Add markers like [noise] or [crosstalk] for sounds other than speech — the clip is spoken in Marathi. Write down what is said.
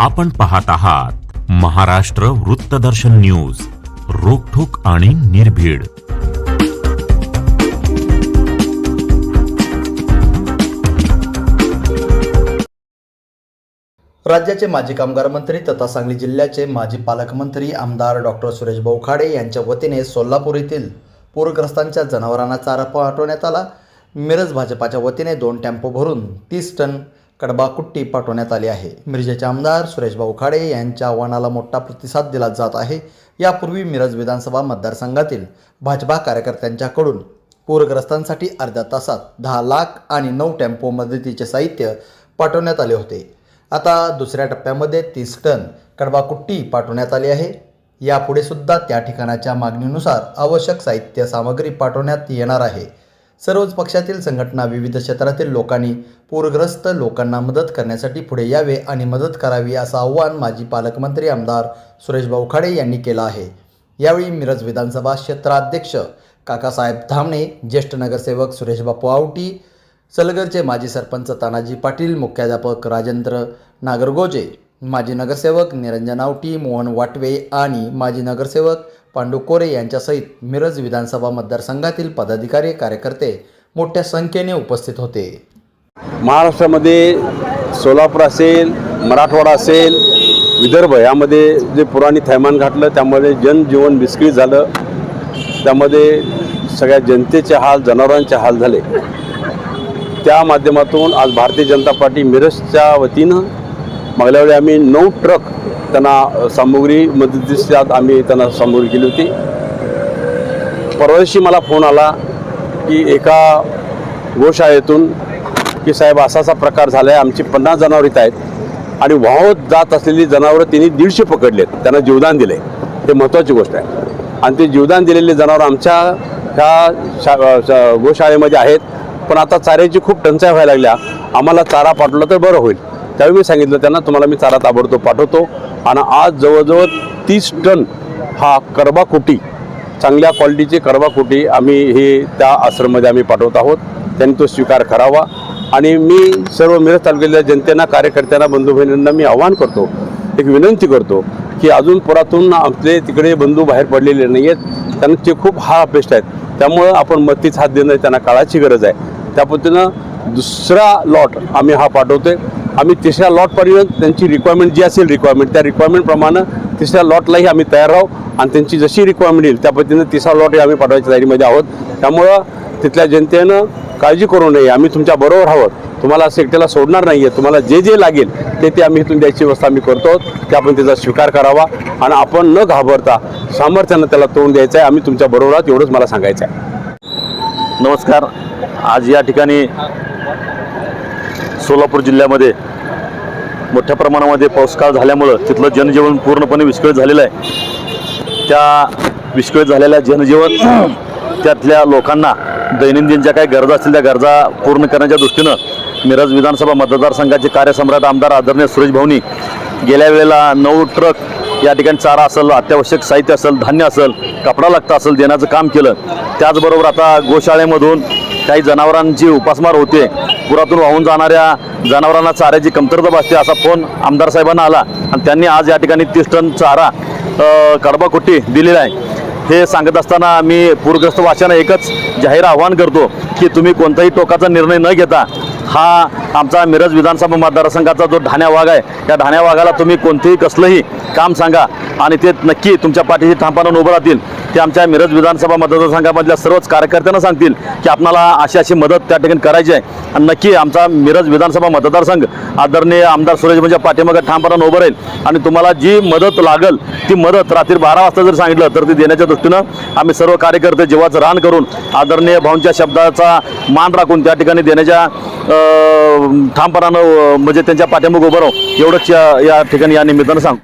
आपण पाहत आहात महाराष्ट्र वृत्तदर्शन न्यूज रोखोक आणि निर्भीड. राज्याचे माजी कामगार मंत्री तथा सांगली जिल्ह्याचे माजी पालकमंत्री आमदार डॉक्टर सुरेश भाऊखाडे यांच्या वतीने सोलापूर येथील पूरग्रस्तांच्या जनावरांना चारा पाठवण्यात आला. मिरज भाजपाच्या वतीने दोन टेम्पो भरून तीस टन कडबाकुट्टी पाठवण्यात आली आहे. मिरजेचे आमदार सुरेशभाऊ खाडे यांच्या आव्हानाला मोठा प्रतिसाद दिला जात आहे. यापूर्वी मिरज विधानसभा मतदारसंघातील भाजपा कार्यकर्त्यांच्याकडून पूरग्रस्तांसाठी अर्ध्या तासात दहा लाख आणि नऊ टेम्पो मदतीचे साहित्य पाठवण्यात आले होते. आता दुसऱ्या टप्प्यामध्ये तीस टन कडबाकुट्टी पाठवण्यात आली आहे. यापुढे सुद्धा त्या ठिकाणाच्या मागणीनुसार आवश्यक साहित्य सामग्री पाठवण्यात येणार आहे. सर्वच पक्षातील संघटना विविध क्षेत्रातील लोकांनी पूरग्रस्त लोकांना मदत करण्यासाठी पुढे यावे आणि मदत करावी असं आव्हान माजी पालकमंत्री आमदार सुरेशभाऊ खाडे यांनी केलं आहे. यावेळी मिरज विधानसभा क्षेत्राध्यक्ष काकासाहेब धामणे ज्येष्ठ नगरसेवक सुरेश बापू आवटी सलगरचे माजी सरपंच तानाजी पाटील मुख्याध्यापक राजेंद्र नागरगोजे माजी नगरसेवक निरंजन आवटी मोहन वाटवे आणि माजी नगरसेवक पांडू कोरे यांच्यासहित मिरज विधानसभा मतदारसंघातील पदाधिकारी कार्यकर्ते मोठ्या संख्येने उपस्थित होते. महाराष्ट्रामध्ये सोलापूर असेल मराठवाडा असेल विदर्भ यामध्ये जे पुराणी थैमान घातलं त्यामध्ये जनजीवन विस्कळीत झालं त्यामध्ये सगळ्या जनतेचे हाल जनावरांचे हाल झाले. त्या माध्यमातून आज भारतीय जनता पार्टी मिरजच्या वतीनं मागल्या वेळी आम्ही नऊ ट्रक त्यांना सामुग्री मदतीसाठी आम्ही त्यांना सामुग्री केली होती. परवा दिवशी मला फोन आला की एका गोशाळेतून की साहेब असा असा प्रकार झाला आहे आमची पन्नास जनावर इथं आहेत आणि वाहत जात असलेली जनावरं त्यांनी दीडशे पकडलेत त्यांना जीवदान दिले हे महत्त्वाची गोष्ट आहे. आणि ते जीवदान दिलेले जनावरं आमच्या ह्या शा शा- गोशाळेमध्ये आहेत. पण आता चाऱ्याची खूप टंचाई व्हायला लागल्या. आम्हाला चारा पाठवला तर बरं होईल. त्यावेळी मी सांगितलं त्यांना तुम्हाला मी चारा ताबडतोब पाठवतो. आणि आज जवळजवळ तीस टन हा करबा चांगल्या क्वालिटीचे करबा आम्ही हे त्या आश्रममध्ये आम्ही पाठवत आहोत. त्यांनी तो स्वीकार करावा. आणि मी सर्व मिरज तालुक्यातल्या जनतेना कार्यकर्त्यांना बंधू बहिणींना मी आवाहन करतो एक विनंती करतो की अजून पुरातून आपले तिकडे बंधू बाहेर पडलेले नाही आहेत त्यांचे खूप हा अपेष्ट आहेत. त्यामुळं आपण मतीच हात देणं त्यांना काळाची गरज आहे. त्या पद्धतीनं दुसरा लॉट आम्ही हा पाठवतोय. आम्ही तिसऱ्या लॉटपर्यंत त्यांची रिक्वायरमेंट जी असेल रिक्वायरमेंट त्या रिक्वायरमेंटप्रमाणे तिसऱ्या लॉटलाही आम्ही तयार राहू आणि त्यांची जशी रिक्वायरमेंट येईल त्या पद्धतीनं तिसरा लॉटही आम्ही पाठवायच्या तयारीमध्ये आहोत. त्यामुळं तिथल्या जनतेनं काळजी करू नये. आम्ही तुमच्या बरोबर आहोत. तुम्हाला सेक्टरला सोडणार नाही आहे तुम्हाला जे जे लागेल ते ते आम्ही इथून द्यायची व्यवस्था आम्ही करतो. ते आपण त्याचा स्वीकार करावा आणि आपण न घाबरता सामर्थ्यानं त्याला तोंड द्यायचं आहे. आम्ही तुमच्या बरोबर आहोत. एवढंच मला सांगायचं आहे. नमस्कार. आज या ठिकाणी सोलापूर जिल्ह्यामध्ये मोठ्या प्रमाणामध्ये पाऊसकाळ झाल्यामुळं तिथलं जनजीवन पूर्णपणे विस्कळीत झालेलं आहे. त्या विस्कळीत झालेल्या जनजीवन [clears throat] त्यातल्या लोकांना दैनंदिन ज्या काही गरजा असतील त्या गरजा पूर्ण करण्याच्या दृष्टीनं मिरज विधानसभा मतदारसंघाचे कार्यसम्राट आमदार आदरणीय सुरेश भाऊनी गेल्या वेळेला नऊ ट्रक या ठिकाणी चारा असेल अत्यावश्यक साहित्य असेल धान्य असेल कपडा लागता असेल देण्याचं काम केलं. त्याचबरोबर आता गोशाळेमधून काही जनावरांची उपासमार होते. पुरातून वाहून जाणाऱ्या जनावरांना चाऱ्याची कमतरता भासते असा फोन आमदार साहेबांना आला. आणि त्यांनी आज या ठिकाणी तीस टन चारा कडबाकुट्टी दिलेला आहे. हे सांगत असताना मी पूरग्रस्त वाशांना एकच जाहीर आव्हान करतो की तुम्ही कोणताही टोकाचा निर्णय न घेता हा आमचा मिरज विधानसभा मतदारसंघाचा जो ढाण्या वाघ आहे त्या ढाण्या वाघाला तुम्ही कोणतेही कसलंही काम सांगा आणि ते नक्की तुमच्या पाठीशी ठामपणानं उभं राहतील. ते आमच्या मिरज विधानसभा मतदारसंघामधल्या सर्वच कार्यकर्त्यांना सांगतील की आपणाला अशी अशी मदत त्या ठिकाणी करायची आहे. आणि नक्की आमचा मिरज विधानसभा मतदारसंघ आदरणीय आमदार सुरेश म्हणजे पाठीमागं ठामपणानं उभं राहील. आणि तुम्हाला जी मदत लागल ती मदत रात्री बारा वाजता जर सांगितलं तर ती देण्याच्या दृष्टीनं आम्ही सर्व कार्यकर्ते जीवाचं रान करून आदरणीय भाऊंच्या शब्दाचा मान राखून त्या ठिकाणी देण्याच्या ठामपणानं म्हणजे त्यांच्या पाठीमागं उभं राहू. एवढंच या या ठिकाणी या निमित्तानं सांग